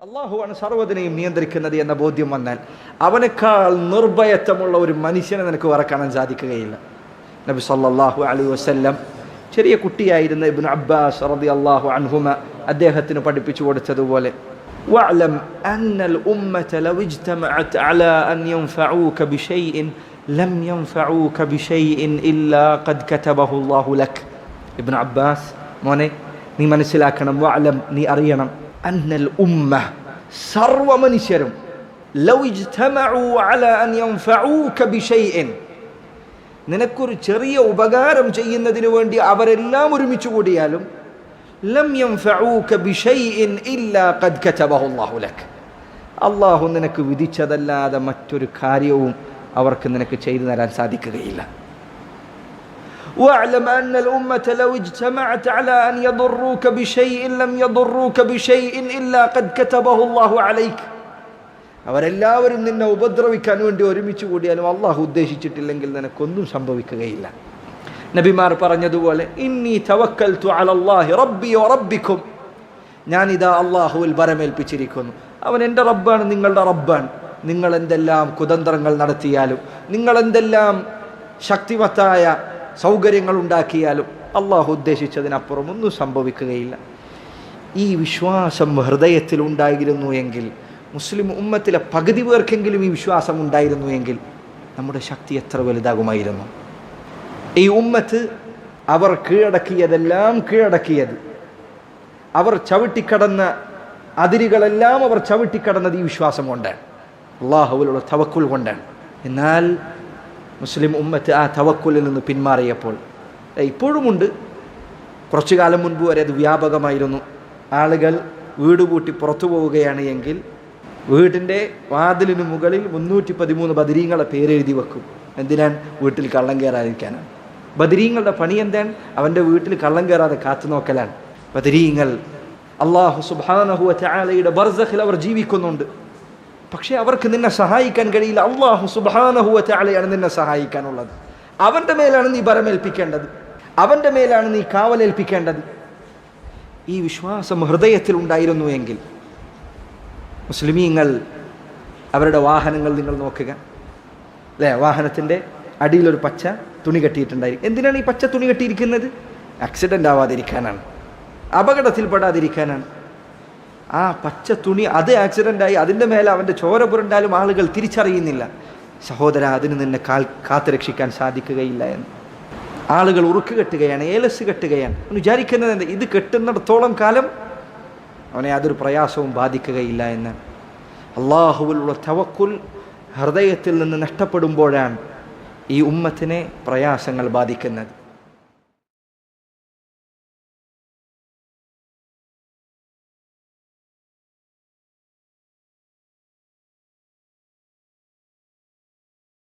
അള്ളാഹുവാണ് സർവ്വതിനെയും നിയന്ത്രിക്കുന്നത് എന്ന ബോധ്യം വന്നാൽ അവനേക്കാൾ നിർഭയത്വമുള്ള ഒരു മനുഷ്യനെ നിനക്ക് വേറെ കാണാൻ സാധിക്കുകയില്ല നബി സല്ലല്ലാഹു അലൈഹി വസല്ലം ചെറിയ കുട്ടിയായിരുന്ന ഇബ്നു അബ്ബാസ് റളിയല്ലാഹു അൻഹുമ അദ്ദേഹത്തിന് പഠിപ്പിച്ചു കൊടുത്തതുപോലെ واعلم أن الأمة لو اجتمعت على أن ينفعوك بشيء لم ينفعوك بشيء إلا قد كتبه الله لك ابن عباس മോനെ നീ മനസ്സിലാക്കണം വാലം നീ അറിയണം അന്നൽ ഉമ്മ സർവ മനുഷ്യരും നിനക്കൊരു ചെറിയ ഉപകാരം ചെയ്യുന്നതിന് വേണ്ടി അവരെല്ലാം ഒരുമിച്ച് കൂടിയാലും അള്ളാഹു നിനക്ക് വിധിച്ചതല്ലാതെ മറ്റൊരു കാര്യവും അവർക്ക് നിനക്ക് ചെയ്തു തരാൻ സാധിക്കുകയില്ല. واعلم أن الأمة لو اجتمعت على أن يضروك بشيء لم يضروك بشيء إلا قد كتبه الله عليك അവരെല്ലാവരും നിന്നെ ഉപദ്രവിക്കാൻ വേണ്ടി ഒരുമിച്ച് കൂടിയാലും അള്ളാഹു ഉദ്ദേശിച്ചിട്ടില്ലെങ്കിൽ നിനക്കൊന്നും സംഭവിക്കുകയില്ല നബിമാർ പറഞ്ഞതുപോലെ ഇന്നി തവക്കൽതു അലല്ലാഹി റബ്ബി റബ്ബിക്കും ഞാനിതാ അള്ളാഹുവിൽ വരമേൽപ്പിച്ചിരിക്കുന്നു അവൻ എൻ്റെ റബ്ബാണ് നിങ്ങളുടെ റബ്ബാണ് നിങ്ങൾ എന്തെല്ലാം കുതന്ത്രങ്ങൾ നടത്തിയാലും നിങ്ങൾ എന്തെല്ലാം ശക്തിമത്തായ സൗകര്യങ്ങൾ ഉണ്ടാക്കിയാലും അള്ളാഹു ഉദ്ദേശിച്ചതിനപ്പുറം ഒന്നും സംഭവിക്കുകയില്ല. ഈ വിശ്വാസം ഹൃദയത്തിൽ ഉണ്ടായിരുന്നു എങ്കിൽ മുസ്ലിം ഉമ്മത്തിലെ പകുതി പേർക്കെങ്കിലും ഈ വിശ്വാസം ഉണ്ടായിരുന്നു എങ്കിൽ നമ്മുടെ ശക്തി എത്ര വലുതാകുമായിരുന്നു? ഈ ഉമ്മത്ത് അവർ കീഴടക്കിയതെല്ലാം കീഴടക്കിയത്. അവർ ചവിട്ടിക്കടന്ന അതിരുകളെല്ലാം അവർ ചവിട്ടിക്കടന്നത് ഈ വിശ്വാസം കൊണ്ടാണ്. അള്ളാഹുവിലുള്ള തവക്കുൽ കൊണ്ടാണ്. എന്നാൽ മുസ്ലിം ഉമ്മത്ത് ആ തവക്കുലിൽ നിന്ന് പിന്മാറിയപ്പോൾ. ഇപ്പോഴുമുണ്ട് കുറച്ചു കാലം മുൻപ് വരെ അത് വ്യാപകമായിരുന്നു. ആളുകൾ വീട് പൂട്ടി പുറത്തു പോവുകയാണ് എങ്കിൽ വീടിന്റെ വാതിലിന് മുകളിൽ മുന്നൂറ്റി പതിമൂന്ന് ബദരീങ്ങളെ പേരെഴുതി വെക്കും. എന്തിനാണ്? വീട്ടിൽ കള്ളം കയറാതിരിക്കാനാണ്. ബദരീങ്ങളുടെ പണി എന്താണ്? അവന്റെ വീട്ടിൽ കള്ളം കയറാതെ കാത്തു നോക്കലാണ്. ബദരീങ്ങൾ അള്ളാഹു സുബാനഹുവ ചാലയുടെ ബർസഖിൽ അവർ ജീവിക്കുന്നുണ്ട്. പക്ഷേ അവർക്ക് നിന്നെ സഹായിക്കാൻ കഴിയില്ല. അള്ളാഹു സുബാനഹുവ ആളെയാണ് നിന്നെ സഹായിക്കാനുള്ളത്. അവന്റെ മേലാണ് നീ ഭരമേൽപ്പിക്കേണ്ടത്. അവന്റെ മേലാണ് നീ കാവലേൽപ്പിക്കേണ്ടത്. ഈ വിശ്വാസം ഹൃദയത്തിൽ ഉണ്ടായിരുന്നു എങ്കിൽ മുസ്ലിമീങ്ങൾ അവരുടെ വാഹനങ്ങൾ നിങ്ങൾ നോക്കുക. അല്ലേ? വാഹനത്തിന്റെ അടിയിലൊരു പച്ച തുണി കെട്ടിയിട്ടുണ്ടായി എന്തിനാണ് ഈ പച്ച തുണി കെട്ടിയിരിക്കുന്നത്? ആക്സിഡന്റ് ആവാതിരിക്കാനാണ്. അപകടത്തിൽപ്പെടാതിരിക്കാനാണ്. ആ പച്ച തുണി അത് ആക്സിഡന്റായി അതിന്റെ മേലെ അവന്റെ ചോര പുരണ്ടാലും ആളുകൾ തിരിച്ചറിയുന്നില്ല. സഹോദര അതിന് നിന്നെ കാൽ കാത്തു രക്ഷിക്കാൻ സാധിക്കുകയില്ല എന്ന്. ആളുകൾ ഉറുക്ക് കെട്ടുകയാണ് ഏലസ് കെട്ടുകയാണ്. വിചാരിക്കുന്നത് എന്താ? ഇത് കെട്ടുന്നിടത്തോളം കാലം അവനെ യാതൊരു പ്രയാസവും ബാധിക്കുകയില്ല എന്ന്. അള്ളാഹുവിലുള്ള തവക്കുൽ ഹൃദയത്തിൽ നിന്ന് നഷ്ടപ്പെടുമ്പോഴാണ് ഈ ഉമ്മത്തിനെ പ്രയാസങ്ങൾ ബാധിക്കുന്നത്.